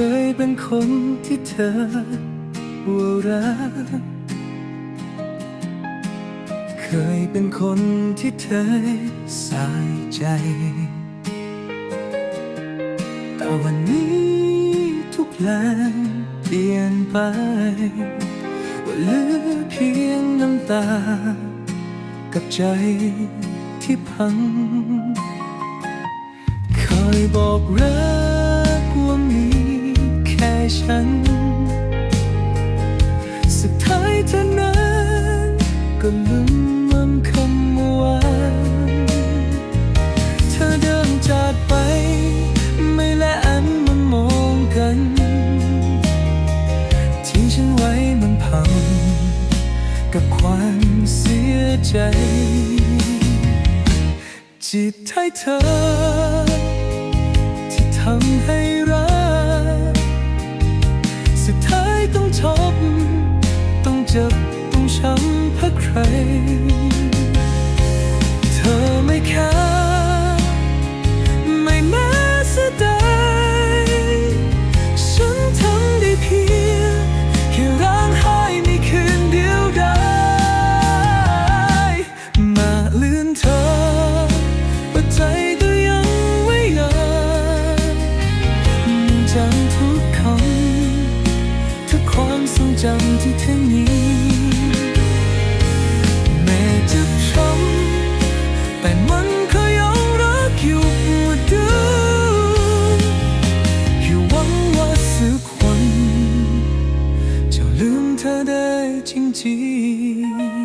คยเป็นคนที่เธอว่ารัก เคยเป็นคนที่เธอใส่ใจ แต่วันนี้ทุกอย่างเปลี่ยนไป ว่าเหลือเพียงน้ำตา กับใจที่พัง เคยบอกรักว่า ฉัน สุดท้ายเธอนั้นก็ลืมมันคำว่าเธอเดินจากไป ไม่และอันมันมองกันทิ้งฉันไว้มันพัง กับความเสียใจ จิตให้เธอ ที่ทำให้ เธอไม่แค่ไม่แม้เสียดายฉันทำได้เพียงแค่ร้างไห้ในคืนเดียวได้มาลืนเธอว่าใจก็ยังไว้ยาจำทุกคำทุกความทรงจำที่เธอมี 你